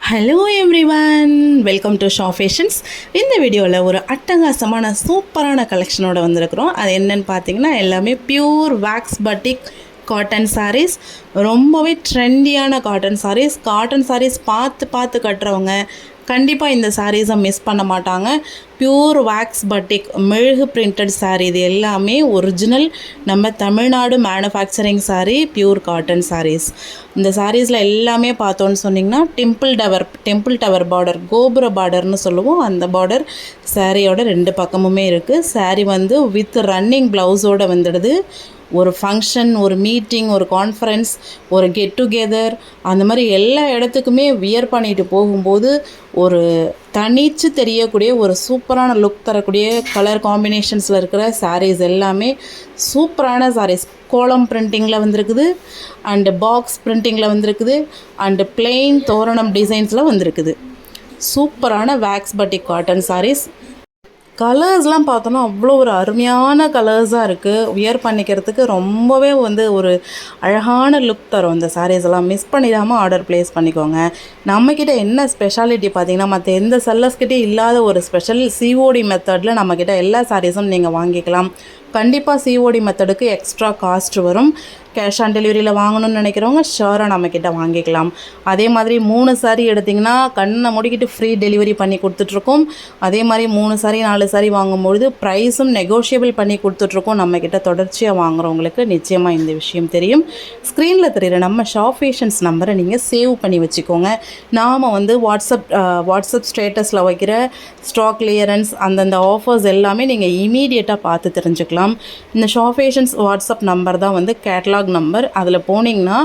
Hello everyone welcome to Shah fashions இந்த வீடியோவில் ஒரு அட்டகாசமான சூப்பரான கலெக்ஷனோட வந்திருக்கிறோம். அது என்னன்னு பார்த்தீங்கன்னா எல்லாமே pure wax batik cotton sarees ரொம்பவே ட்ரெண்டியான காட்டன் சாரீஸ் காட்டன் சாரீஸ் பார்த்து பார்த்து கட்டுறவங்க கண்டிப்பாக இந்த சாரீஸை மிஸ் பண்ண மாட்டாங்க. பியூர் வேக்ஸ் பட்டிக் மெழுகு பிரிண்டட் சாரீ இது எல்லாமே ஒரிஜினல் நம்ம Tamil Nadu manufacturing sari pure cotton saris இந்த சாரீஸில் எல்லாமே பார்த்தோன்னு சொன்னிங்கன்னா temple tower temple tower border கோபுர பார்டர்னு சொல்லுவோம். அந்த பார்டர் சாரியோட ரெண்டு பக்கமுமே இருக்குது சாரீ வந்து வித் ரன்னிங் ப்ளவுஸோடு வந்துடுது. ஒரு ஃபங்க்ஷன் ஒரு மீட்டிங் ஒரு கான்ஃபரன்ஸ் ஒரு கெட் டுகெதர் அந்த மாதிரி எல்லா இடத்துக்குமே வியர் பண்ணிட்டு போகும்போது ஒரு தனிச்சு தெரியக்கூடிய ஒரு சூப்பரான லுக் தரக்கூடிய கலர் காம்பினேஷன்ஸில் இருக்கிற சாரீஸ் எல்லாமே சூப்பரான சாரீஸ் கோலம் பிரிண்டிங்கில் வந்திருக்குது அண்டு பாக்ஸ் பிரிண்டிங்கில் வந்திருக்குது அண்டு பிளெயின் தோரணம் டிசைன்ஸில் வந்திருக்குது. சூப்பரான வேக்ஸ் பட்டிக் காட்டன் சாரீஸ் கலர்ஸ்லாம் பார்த்தோன்னா அவ்வளோ ஒரு அருமையான கலர்ஸாக இருக்குது வியர் பண்ணிக்கிறதுக்கு ரொம்பவே வந்து ஒரு அழகான லுக் தரும். இந்த சாரீஸ் எல்லாம் மிஸ் பண்ணிடாமல் ஆர்டர் ப்ளேஸ் பண்ணிக்கோங்க. நம்மக்கிட்ட என்ன ஸ்பெஷாலிட்டி பார்த்தீங்கன்னா மற்ற எந்த செல்லர்ஸ்கிட்டே இல்லாத ஒரு ஸ்பெஷல் சிஓடி மெத்தடில் நம்மக்கிட்ட எல்லா சாரீஸும் நீங்கள் வாங்கிக்கலாம். கண்டிப்பாக சிஓடி மெத்தடுக்கு எக்ஸ்ட்ரா காஸ்ட் வரும். கேஷ் ஆன் டெலிவரியில் வாங்கணும்னு நினைக்கிறவங்க ஷோராக நம்மக்கிட்ட வாங்கிக்கலாம். அதே மாதிரி மூணு சாரி எடுத்திங்கன்னா கண்ணை முடிக்கிட்டு ஃப்ரீ டெலிவரி பண்ணி கொடுத்துட்ருக்கோம். அதே மாதிரி மூணு சாரி நாலு சாரி வாங்கும்பொழுது ப்ரைஸும் நெகோஷியபிள் பண்ணி கொடுத்துட்ருக்கோம். நம்மக்கிட்ட தொடர்ச்சியாக வாங்குறவங்களுக்கு நிச்சயமாக இந்த விஷயம் தெரியும். ஸ்க்ரீனில் தெரிகிற நம்ம ஷாப் ஃபேஷன்ஸ் நம்பரை நீங்கள் சேவ் பண்ணி வச்சுக்கோங்க. நாம் வந்து வாட்ஸ்அப் வாட்ஸ்அப் ஸ்டேட்டஸில் வைக்கிற ஸ்டாக் கிளியரன்ஸ் அந்தந்த ஆஃபர்ஸ் எல்லாமே நீங்கள் இமீடியட்டாக பார்த்து தெரிஞ்சுக்கலாம். இந்த ஷாஃபேஷன்ஸ் வாட்ஸ்அப் நம்பர் தான் வந்து கேட்லாக் நம்பர் அதில் போனீங்கன்னா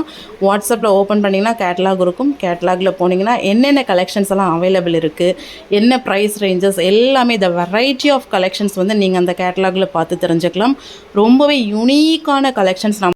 வாட்ஸ்அப்பில் ஓப்பன் பண்ணிங்கன்னா கேட்லாக் இருக்கும். கேட்லாகில் போனீங்கன்னா என்னென்ன கலெக்ஷன்ஸ் எல்லாம் அவைலபிள் இருக்குது என்ன ப்ரைஸ் ரேஞ்சஸ் எல்லாமே த வெரைட்டி ஆஃப் கலெக்ஷன்ஸ் வந்து நீங்கள் அந்த கேட்லாகில் பார்த்து தெரிஞ்சுக்கலாம். ரொம்பவே யூனிக்கான கலெக்ஷன்ஸ் நம்ம